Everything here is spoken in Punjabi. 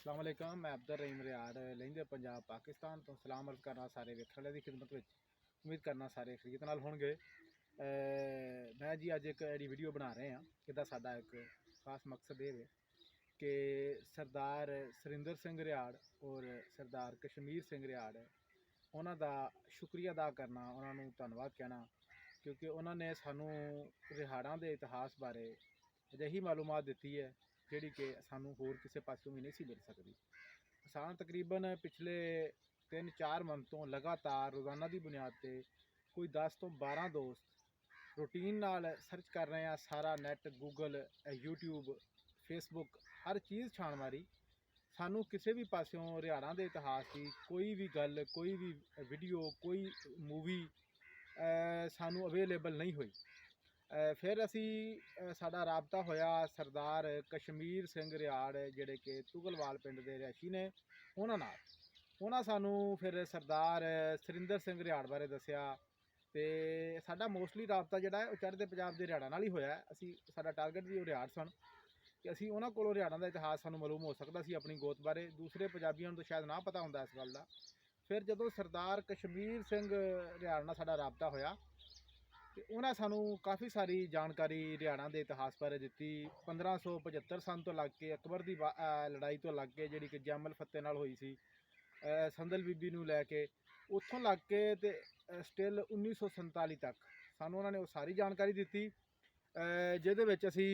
ਅਸਲਾਮ ਵਾਲੇਕਮ ਮੈਂ ਅਬਦਰ ਰਹੀਮ ਰਿਆੜ ਲੈਂਦੇ ਪੰਜਾਬ ਪਾਕਿਸਤਾਨ ਤੋਂ। ਸਲਾਮ ਅਰਜ਼ ਕਰਨਾ ਸਾਰੇ ਵੇਖਣ ਵਾਲਿਆਂ ਦੀ ਖਿਦਮਤ ਵਿੱਚ, ਉਮੀਦ ਕਰਨਾ ਸਾਰੇ ਖਰੀਦ ਨਾਲ ਹੋਣਗੇ। ਮੈਂ ਜੀ ਅੱਜ ਇੱਕ ਜਿਹੜੀ ਵੀਡੀਓ ਬਣਾ ਰਹੇ ਹਾਂ ਇਹਦਾ ਸਾਡਾ ਇੱਕ ਖਾਸ ਮਕਸਦ ਇਹ ਹੈ ਕਿ ਸਰਦਾਰ ਸਰਿੰਦਰ ਸਿੰਘ ਰਿਆੜ ਔਰ ਸਰਦਾਰ ਕਸ਼ਮੀਰ ਸਿੰਘ ਰਿਆੜ, ਉਹਨਾਂ ਦਾ ਸ਼ੁਕਰੀਆ ਅਦਾ ਕਰਨਾ, ਉਹਨਾਂ ਨੂੰ ਧੰਨਵਾਦ ਕਹਿਣਾ, ਕਿਉਂਕਿ ਉਹਨਾਂ ਨੇ ਸਾਨੂੰ ਰਿਹਾੜਾਂ ਦੇ ਇਤਿਹਾਸ ਬਾਰੇ ਅਜਿਹੀ ਮਾਲੂਮਾਤ ਦਿੱਤੀ ਹੈ ਜਿਹੜੀ ਕਿ ਸਾਨੂੰ ਹੋਰ ਕਿਸੇ ਪਾਸੋਂ ਵੀ ਨਹੀਂ ਸੀ ਮਿਲ ਸਕਦੀ। ਅਸਾਂ ਤਕਰੀਬਨ ਪਿਛਲੇ 3-4 ਮੰਥ ਤੋਂ ਲਗਾਤਾਰ ਰੋਜ਼ਾਨਾ ਦੀ ਬੁਨਿਆਦ ਤੇ ਕੋਈ 10 ਤੋਂ 12 ਦੋਸਤ ਰੂਟੀਨ ਨਾਲ ਸਰਚ ਕਰ ਰਹੇ ਆ, ਸਾਰਾ ਨੈਟ, ਗੂਗਲ YouTube ਫੇਸਬੁੱਕ ਹਰ ਚੀਜ਼ ਛਾਣ ਮਾਰੀ। ਸਾਨੂੰ ਕਿਸੇ ਵੀ ਪਾਸਿਓਂ ਰਿਹਾੜਾਂ ਦੇ ਇਤਿਹਾਸ ਦੀ ਕੋਈ ਵੀ ਗੱਲ, ਕੋਈ ਵੀ ਵੀਡੀਓ ਕੋਈ ਮੂਵੀ ਸਾਨੂੰ ਅਵੇਲੇਬਲ ਨਹੀਂ ਹੋਈ। ਫਿਰ ਅਸੀਂ ਸਾਡਾ ਰਾਬਤਾ ਹੋਇਆ ਸਰਦਾਰ ਕਸ਼ਮੀਰ ਸਿੰਘ ਰਿਆੜ, ਜਿਹੜੇ ਕਿ ਤੁਗਲਵਾਲ ਪਿੰਡ ਦੇ ਰਿਹਾਇਸ਼ੀ ਨੇ, ਉਹਨਾਂ ਨਾਲ। ਉਹਨਾਂ ਸਾਨੂੰ ਫਿਰ ਸਰਦਾਰ ਸਰਿੰਦਰ ਸਿੰਘ ਰਿਆੜ ਬਾਰੇ ਦੱਸਿਆ ਤੇ ਸਾਡਾ ਮੋਸਟਲੀ ਰਾਬਤਾ ਜਿਹੜਾ ਉਹ ਚੜ੍ਹਦੇ ਪੰਜਾਬ ਦੇ ਰਿਆੜਾਂ ਨਾਲ ਹੀ ਹੋਇਆ ਅਸੀਂ, ਸਾਡਾ ਟਾਰਗੇਟ ਵੀ ਉਹ ਰਿਆੜ ਸਨ ਕਿ ਅਸੀਂ ਉਹਨਾਂ ਕੋਲੋਂ ਰਿਆੜਾਂ ਦਾ ਇਤਿਹਾਸ ਸਾਨੂੰ ਮਾਲੂਮ ਹੋ ਸਕਦਾ ਸੀ ਆਪਣੀ ਗੋਤ ਬਾਰੇ। ਦੂਸਰੇ ਪੰਜਾਬੀਆਂ ਨੂੰ ਤਾਂ ਸ਼ਾਇਦ ਨਾ ਪਤਾ ਹੁੰਦਾ ਇਸ ਗੱਲ ਦਾ। ਫਿਰ ਜਦੋਂ ਸਰਦਾਰ ਕਸ਼ਮੀਰ ਸਿੰਘ ਰਿਆੜ ਨਾਲ ਸਾਡਾ ਰਾਬਤਾ ਹੋਇਆ ਤੇ ਉਹਨਾਂ ਸਾਨੂੰ ਕਾਫੀ ਸਾਰੀ ਜਾਣਕਾਰੀ ਹਰਿਆਣਾ ਦੇ ਇਤਿਹਾਸ ਬਾਰੇ ਦਿੱਤੀ। 1575 ਸਨ ਤੋਂ ਲੱਗ ਕੇ ਅਕਬਰ ਦੀ ਵਾ- ਲੜਾਈ ਤੋਂ ਲੱਗ ਕੇ ਜਿਹੜੀ ਕਿ ਜੈਮਲ ਫਤਿਹ ਨਾਲ ਹੋਈ ਸੀ ਸੰਦਲ ਬੀਬੀ ਨੂੰ ਲੈ ਕੇ, ਉੱਥੋਂ ਲੱਗ ਕੇ ਤੇ ਸਟਿਲ 1947 ਤੱਕ। ਸਾਨੂੰ ਉਹਨਾਂ ਨੇ ਉਹ ਸਾਰੀ ਜਾਣਕਾਰੀ ਦਿੱਤੀ। ਜਿਹਦੇ ਵਿੱਚ ਅਸੀਂ